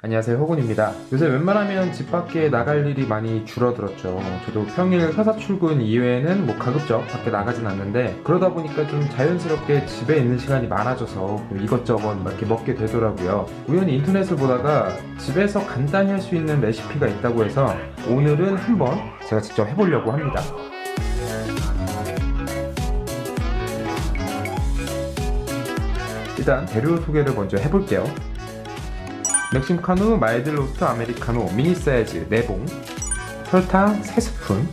안녕하세요 호군입니다. 요새 웬만하면 집 밖에 나갈 일이 많이 줄어들었죠. 저도 평일 회사 출근 이외에는 뭐 가급적 밖에 나가진 않는데 그러다 보니까 좀 자연스럽게 집에 있는 시간이 많아져서 좀 이것저것 막 이렇게 먹게 되더라고요. 우연히 인터넷을 보다가 집에서 간단히 할 수 있는 레시피가 있다고 해서 오늘은 한번 제가 직접 해보려고 합니다. 일단 재료 소개를 먼저 해볼게요 멕시카노 마일드 로스트 아메리카노 미니 사이즈 4봉 설탕 3스푼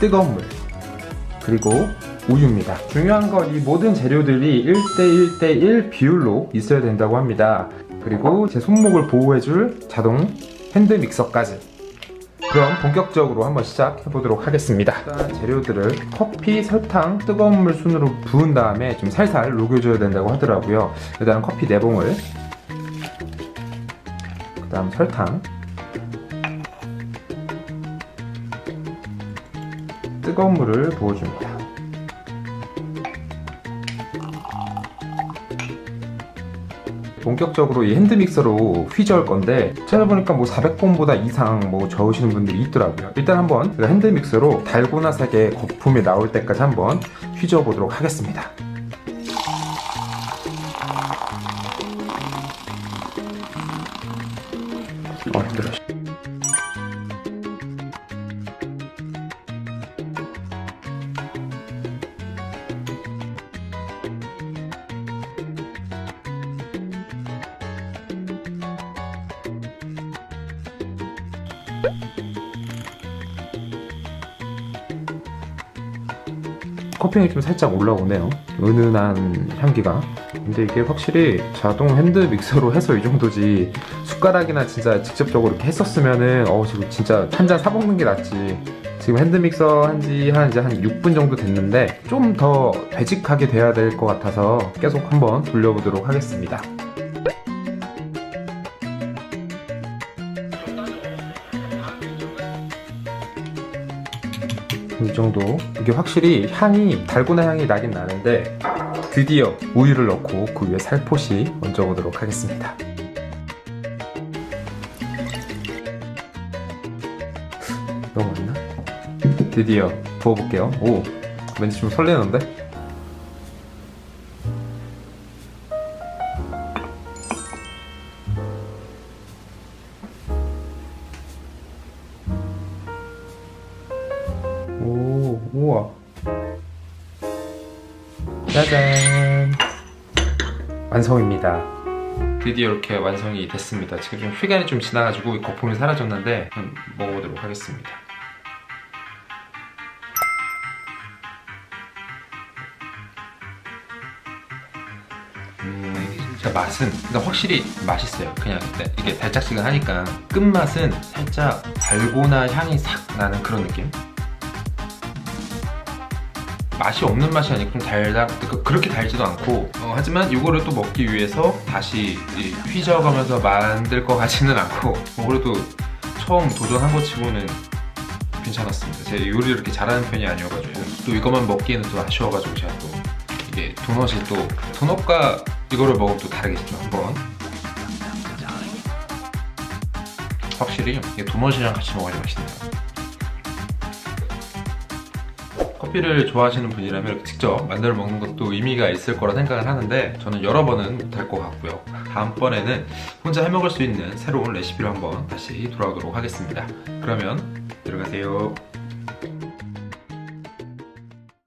뜨거운 물 그리고 우유입니다. 중요한 건 이 모든 재료들이 1대1대1 비율로 있어야 된다고 합니다. 그리고 제 손목을 보호해줄 자동 핸드 믹서까지. 그럼 본격적으로 한번 시작해 보도록 하겠습니다. 일단 재료들을 커피, 설탕, 뜨거운 물 순으로 부은 다음에 좀 살살 녹여줘야 된다고 하더라고요. 일단 커피 4봉을 그 다음 설탕. 뜨거운 물을 부어줍니다. 본격적으로 이 핸드믹서로 휘저을 건데 찾아보니까 뭐 400번보다 이상 뭐 저으시는 분들이 있더라고요. 일단 한번 그 핸드믹서로 달고나 색의 거품이 나올 때까지 한번 휘저어 보도록 하겠습니다 어 힘들어 커피향이 좀 살짝 올라오네요. 은은한 향기가. 근데 이게 확실히 자동 핸드 믹서로 해서 이 정도지 숟가락이나 진짜 직접적으로 이렇게 했었으면은 어 지금 진짜 한 잔 사먹는 게 낫지. 지금 핸드 믹서 한 지 한 이제 한 6분 정도 됐는데 좀 더 되직하게 돼야 될 것 같아서 계속 한번 돌려보도록 하겠습니다. 이 정도 이게 확실히 향이 달고나 향이 나긴 나는데 드디어 우유를 넣고 그 위에 살포시 얹어보도록 하겠습니다 너무 많나? 드디어 부어볼게요 오 왠지 좀 설레는데? 오, 우와. 짜잔. 완성입니다. 드디어 이렇게 완성이 됐습니다. 지금 좀 시간이 좀 지나가지고 이 거품이 사라졌는데 한번 먹어보도록 하겠습니다. 음, 진짜 맛은 근데 확실히 맛있어요. 그냥 네, 이게 달짝지근하니까 끝맛은 살짝 달고나 향이 싹 나는 그런 느낌. 맛이 없는 맛이 아니고 좀 달다 그- 그렇게 달지도 않고 어, 하지만 이거를 또 먹기 위해서 다시 이 휘저어가면서 만들 것 같지는 않고 뭐 그래도 처음 도전한 것 치고는 괜찮았습니다. 제가 요리를 이렇게 잘하는 편이 아니어가지고 또 이것만 먹기에는 또 아쉬워가지고 제가 또 이게 도넛이 또 도넛과 이거를 먹으면 또 다르겠죠 한번. 확실히 이게 도넛이랑 같이 먹어야 맛있네요 커피를 좋아하시는 분이라면 직접 만들어 먹는 것도 의미가 있을 거라 생각을 하는데 저는 여러 번은 못할 것 같고요. 다음번에는 혼자 해먹을 수 있는 새로운 레시피로 한번 다시 돌아오도록 하겠습니다. 그러면 들어가세요.